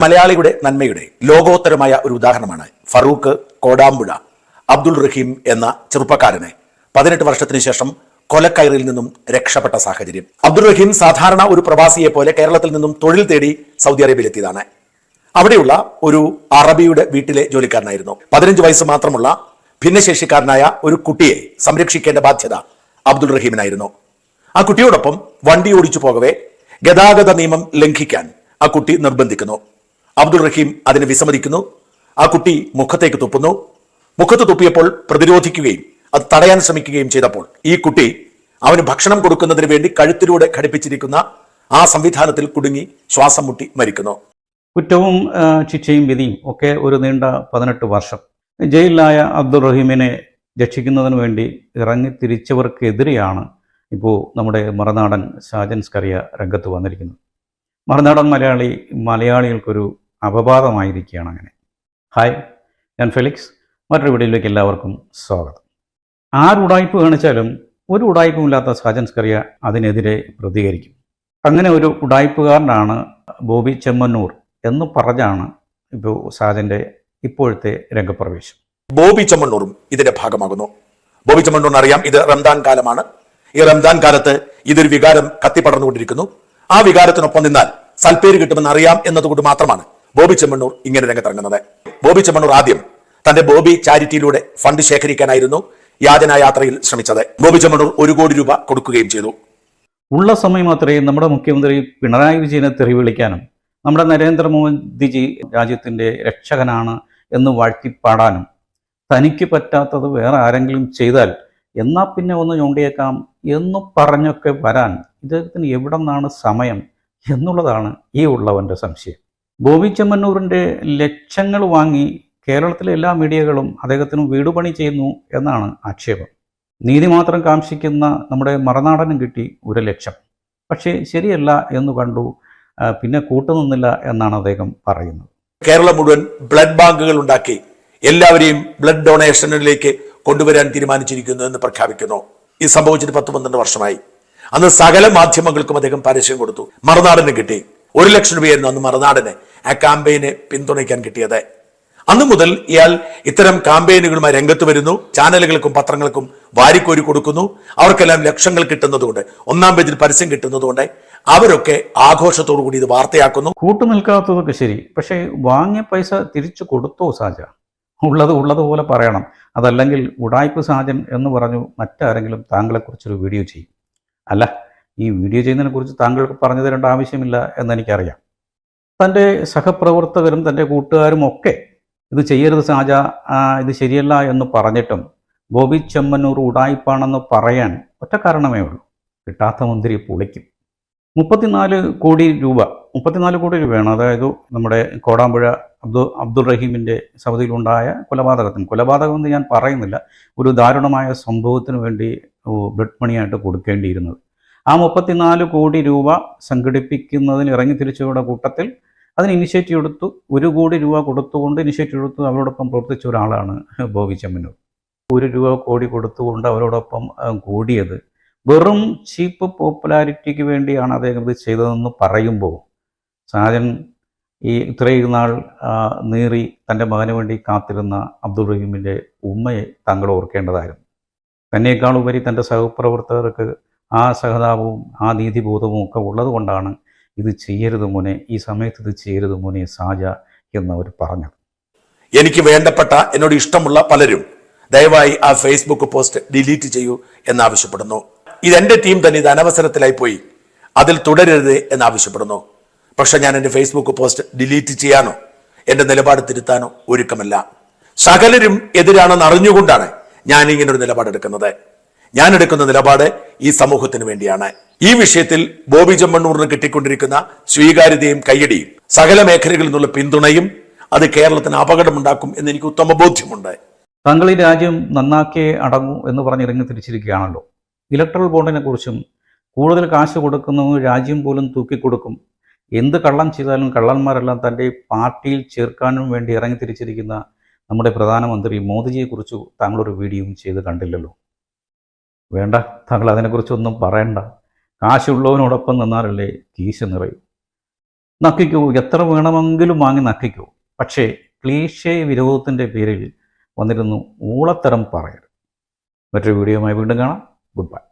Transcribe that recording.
മലയാളിയുടെ നന്മയുടെ ലോകോത്തരമായ ഒരു ഉദാഹരണമാണ് ഫറൂഖ് കോടാമ്പുഴ അബ്ദുൾ റഹീം എന്ന ചെറുപ്പക്കാരനെ പതിനെട്ട് വർഷത്തിന് ശേഷം കൊലക്കയറിൽ നിന്നും രക്ഷപ്പെട്ട സാഹചര്യം. അബ്ദുൾ റഹീം സാധാരണ ഒരു പ്രവാസിയെ പോലെ കേരളത്തിൽ നിന്നും തൊഴിൽ തേടി സൗദി അറേബ്യയിലെത്തിയതാണ്. അവിടെയുള്ള ഒരു അറബിയുടെ വീട്ടിലെ ജോലിക്കാരനായിരുന്നു. പതിനഞ്ച് വയസ്സ് മാത്രമുള്ള ഭിന്നശേഷിക്കാരനായ ഒരു കുട്ടിയെ സംരക്ഷിക്കേണ്ട ബാധ്യത അബ്ദുൾ റഹീമിനായിരുന്നു. ആ കുട്ടിയോടൊപ്പം വണ്ടി ഓടിച്ചു പോകവേ ഗതാഗത നിയമം ലംഘിക്കാൻ ആ കുട്ടി നിർബന്ധിക്കുന്നു. അബ്ദുൾ റഹീം അതിന് വിസമ്മതിക്കുന്നു. ആ കുട്ടി മുഖത്തേക്ക് തുപ്പുന്നു. മുഖത്ത് തുപ്പിയപ്പോൾ പ്രതിരോധിക്കുകയും അത് തടയാൻ ശ്രമിക്കുകയും ചെയ്തപ്പോൾ ഈ കുട്ടി അവന് ഭക്ഷണം കൊടുക്കുന്നതിന് വേണ്ടി കഴുത്തിലൂടെ ഘടിപ്പിച്ചിരിക്കുന്ന ആ സംവിധാനത്തിൽ കുടുങ്ങി ശ്വാസം മുട്ടി മരിക്കുന്നു. കുറ്റവും ശിക്ഷയും വിധിയും ഒക്കെ ഒരു നീണ്ട പതിനെട്ട് വർഷം. ജയിലിലായ അബ്ദുൾ റഹീമിനെ രക്ഷിക്കുന്നതിന് വേണ്ടി ഇറങ്ങി തിരിച്ചവർക്കെതിരെയാണ് ഇപ്പോൾ നമ്മുടെ മറനാടൻ ഷാജൻ കറിയ രംഗത്ത് വന്നിരിക്കുന്നത്. മറുനാടൻ മലയാളി മലയാളികൾക്കൊരു അപവാദമായിരിക്കുകയാണ് അങ്ങനെ. ഹായ് ഞാൻ ഫെലിക്സ്. മറ്റൊരു വീഡിയോയിലേക്ക് എല്ലാവർക്കും സ്വാഗതം. ആരുടായ്പ് കാണിച്ചാലും ഒരു ഉടായ്പുമില്ലാത്ത സാജൻ സ്കറിയ അതിനെതിരെ പ്രതികരിക്കും. അങ്ങനെ ഒരു ഉടായ്പുകാരനാണ് ബോബി ചെമ്മന്നൂർ എന്ന് പറഞ്ഞാണ് ഇപ്പോൾ സാജന്റെ ഇപ്പോഴത്തെ രംഗപ്രവേശം. ബോബി ചെമ്മന്നൂറും ഇതിന്റെ ഭാഗമാകുന്നു. ബോബി ചമ്മണ്ണൂറിന് അറിയാം ഇത് റംദാൻ കാലമാണ്. ഈ റംദാൻ കാലത്ത് ഇതൊരു വികാരം കത്തിപ്പടർന്നുകൊണ്ടിരിക്കുന്നു. ആ വികാരത്തിനൊപ്പം നിന്നാൽ സൽപ്പേര് കിട്ടുമെന്ന് അറിയാം എന്നതുകൊണ്ട് മാത്രമാണ് ബോബി ചെമ്മണ്ണൂർ ഇങ്ങനെ രംഗത്തിറങ്ങുന്നത്. ബോബി ചെമ്മണ്ണൂർ ആദ്യം തന്റെ ബോബി ചാരിറ്റിയിലൂടെ ഫണ്ട് ശേഖരിക്കാനായിരുന്നു യാതനാ യാത്രയിൽ ശ്രമിച്ചത്. ബോബി ചെമ്മണ്ണൂർ ഒരു കോടി രൂപ കൊടുക്കുകയും ചെയ്തു. ഉള്ള സമയം മാത്രമേ നമ്മുടെ മുഖ്യമന്ത്രി പിണറായി വിജയനെ തെറി വിളിക്കാനും നമ്മുടെ നരേന്ദ്രമോദിജി രാജ്യത്തിന്റെ രക്ഷകനാണ് എന്ന് വാഴ്ത്തിപ്പാടാനും തനിക്ക് പറ്റാത്തത് വേറെ ആരെങ്കിലും ചെയ്താൽ എന്നാൽ പിന്നെ ഒന്ന് ചൂണ്ടിയേക്കാം എന്ന് പറഞ്ഞൊക്കെ വരാൻ ഇദ്ദേഹത്തിന് എവിടെ നിന്നാണ് സമയം എന്നുള്ളതാണ് ഈ ഉള്ളവന്റെ സംശയം. ബോബി ചെമ്മന്നൂരിന്റെ ലക്ഷങ്ങൾ വാങ്ങി കേരളത്തിലെ എല്ലാ മീഡിയകളും അദ്ദേഹത്തിന് വീടുപണി ചെയ്യുന്നു എന്നാണ് ആക്ഷേപം. നീതി മാത്രം കാംക്ഷിക്കുന്ന നമ്മുടെ മറനാടനും കിട്ടി ഒരു ലക്ഷം. പക്ഷേ ശരിയല്ല എന്ന് കണ്ടു പിന്നെ കൂട്ടുനിന്നില്ല എന്നാണ് അദ്ദേഹം പറയുന്നത്. കേരളം മുഴുവൻ ബ്ലഡ് ബാങ്കുകൾ ഉണ്ടാക്കി എല്ലാവരെയും ബ്ലഡ് ഡൊണേഷനിലേക്ക് കൊണ്ടുവരാൻ തീരുമാനിച്ചിരിക്കുന്നു എന്ന് പ്രഖ്യാപിക്കുന്നു. ഇത് സംഭവിച്ചിട്ട് പത്ത് പന്ത്രണ്ട് വർഷമായി. അന്ന് സകല മാധ്യമങ്ങൾക്കും അദ്ദേഹം പരസ്യം കൊടുത്തു. മറുനാടന് കിട്ടി. ഒരു ലക്ഷം രൂപയായിരുന്നു അന്ന് മറുനാടിന്. ആ കാമ്പയിന് പിന്തുണയ്ക്കാൻ കിട്ടിയത്. അന്നു മുതൽ ഇയാൾ ഇത്തരം കാമ്പയിനുകളുമായി രംഗത്ത് വരുന്നു. ചാനലുകൾക്കും പത്രങ്ങൾക്കും വാരിക്കോരി കൊടുക്കുന്നു. അവർക്കെല്ലാം ലക്ഷങ്ങൾ കിട്ടുന്നതുകൊണ്ട് ഒന്നാം പേജിൽ പരസ്യം കിട്ടുന്നതുകൊണ്ട് അവരൊക്കെ ആഘോഷത്തോടു കൂടി ഇത് വാർത്തയാക്കുന്നു. കൂട്ടു നിൽക്കാത്തതൊക്കെ ശരി. പക്ഷേ വാങ്ങിയ പൈസ തിരിച്ചു കൊടുത്തോ സാജ? ഉള്ളത് ഉള്ളതുപോലെ പറയണം. അതല്ലെങ്കിൽ ഉടായ്പ് സാജൻ എന്ന് പറഞ്ഞു മറ്റാരെങ്കിലും താങ്കളെക്കുറിച്ചൊരു വീഡിയോ ചെയ്യും. അല്ല ഈ വീഡിയോ ചെയ്യുന്നതിനെ കുറിച്ച് താങ്കൾക്ക് പറഞ്ഞു തരേണ്ട ആവശ്യമില്ല എന്നെനിക്കറിയാം. തന്റെ സഹപ്രവർത്തകരും തന്റെ കൂട്ടുകാരും ഒക്കെ ഇത് ചെയ്യരുത് സാജ ഇത് ശരിയല്ല എന്ന് പറഞ്ഞിട്ടും ബോബി ചെമ്മന്നൂർ ഉടായ്പാണെന്ന് പറയാൻ ഒറ്റ കാരണമേ ഉള്ളൂ. കിട്ടാത്ത മന്ത്രി പൊളിക്കും. മുപ്പത്തിനാല് കോടി രൂപ മുപ്പത്തിനാല് കോടി രൂപയാണ്. അതായത് നമ്മുടെ കോടാമ്പുഴ അബ്ദു അബ്ദുൾ റഹീമിന്റെ സൗദിയിലുണ്ടായ കൊലപാതകത്തിന്. കൊലപാതകം എന്ന് ഞാൻ പറയുന്നില്ല. ഒരു ദാരുണമായ സംഭവത്തിന് വേണ്ടി ബ്ലഡ് മണിയായിട്ട് കൊടുക്കേണ്ടിയിരുന്നത്. ആ മുപ്പത്തിനാല് കോടി രൂപ സംഘടിപ്പിക്കുന്നതിന് ഇറങ്ങി തിരിച്ചുകൂടെ കൂട്ടത്തിൽ അതിന് ഇനിഷ്യേറ്റീവ് എടുത്തു. ഒരു കോടി രൂപ കൊടുത്തുകൊണ്ട് ഇനിഷ്യേറ്റീവ് എടുത്തു. അവരോടൊപ്പം പ്രവർത്തിച്ച ഒരാളാണ് ബോബി ചെമ്മനൂർ ഒരു രൂപ കോടി കൊടുത്തുകൊണ്ട് അവരോടൊപ്പം കൂടിയത്. വെറും ചീപ്പ് പോപ്പുലാരിറ്റിക്ക് വേണ്ടിയാണ് അദ്ദേഹം ഇത് ചെയ്തതെന്ന് പറയുമ്പോൾ സാജൻ ഈ ഇത്രയും നാൾ നീറി തന്റെ മകന് വേണ്ടി കാത്തിരുന്ന അബ്ദുൾ റഹീമിന്റെ ഉമ്മയെ താങ്കൾ ഓർക്കേണ്ടതായിരുന്നു. തന്നെക്കാൾ ഉപരി തന്റെ സഹപ്രവർത്തകർക്ക് ആ സഹതാപവും ആ നീതിബോധവും ഒക്കെ ഉള്ളത് കൊണ്ടാണ് ഇത് ചെയ്യരുത് മോനെ ഈ സമയത്ത് ഇത് ചെയ്യരുത് മോനെ സാജ എന്നവർ പറഞ്ഞു എനിക്ക് വേണ്ടപ്പെട്ട എന്നോട് ഇഷ്ടമുള്ള പലരും ദയവായി ആ ഫേസ്ബുക്ക് പോസ്റ്റ് ഡിലീറ്റ് ചെയ്യൂ എന്നാവശ്യപ്പെടുന്നു. ഇത് എന്റെ ടീം തന്നെ ഇത് അനവസരത്തിലായി പോയി. അതിൽ തുടരരുത് എന്നാവശ്യപ്പെടുന്നു. പക്ഷെ ഞാൻ എന്റെ ഫേസ്ബുക്ക് പോസ്റ്റ് ഡിലീറ്റ് ചെയ്യാനോ എന്റെ നിലപാട് തിരുത്താനോ ഒരുക്കമല്ല. സകലരും എതിരാണെന്ന് അറിഞ്ഞുകൊണ്ടാണ് ഞാൻ ഇങ്ങനൊരു നിലപാടെടുക്കുന്നത്. ഞാൻ എടുക്കുന്ന നിലപാട് ഈ സമൂഹത്തിന് വേണ്ടിയാണ്. ഈ വിഷയത്തിൽ ബോബി ചെമ്മണ്ണൂറിന് കിട്ടിക്കൊണ്ടിരിക്കുന്ന സ്വീകാര്യതയും കയ്യടിയും സകല മേഖലകളിൽ നിന്നുള്ള പിന്തുണയും അത് കേരളത്തിന് അപകടമുണ്ടാക്കും എന്ന് എനിക്ക് ഉത്തമ ബോധ്യമുണ്ട്. താങ്കൾ ഈ രാജ്യം നന്നാക്കിയേ അടങ്ങൂ എന്ന് പറഞ്ഞ് ഇറങ്ങി തിരിച്ചിരിക്കുകയാണല്ലോ. ഇലക്ട്രൽ ബോണ്ടിനെ കുറിച്ചും കൂടുതൽ കാശ് കൊടുക്കുന്നു രാജ്യം പോലും തൂക്കിക്കൊടുക്കും. എന്ത് കള്ളം ചെയ്താലും കള്ളന്മാരെല്ലാം തന്റെ പാർട്ടിയിൽ ചേർക്കാനും വേണ്ടി ഇറങ്ങി തിരിച്ചിരിക്കുന്ന നമ്മുടെ പ്രധാനമന്ത്രി മോദിജിയെക്കുറിച്ച് താങ്കളൊരു വീഡിയോയും ചെയ്ത് കണ്ടില്ലല്ലോ. വേണ്ട താങ്കൾ അതിനെക്കുറിച്ചൊന്നും പറയണ്ട. കാശുള്ളവനോടൊപ്പം നിന്നാലല്ലേ കീശ നിറയും. നക്കിക്കൂ എത്ര വേണമെങ്കിലും വാങ്ങി നക്കിക്കൂ. പക്ഷേ ക്ലീശേ വിരോധത്തിന്റെ പേരിൽ വന്നിരുന്നു ഊളത്തരം പറയരുത് മറ്റൊരു വീഡിയോയുമായി വീണ്ടും കാണാം. Good bye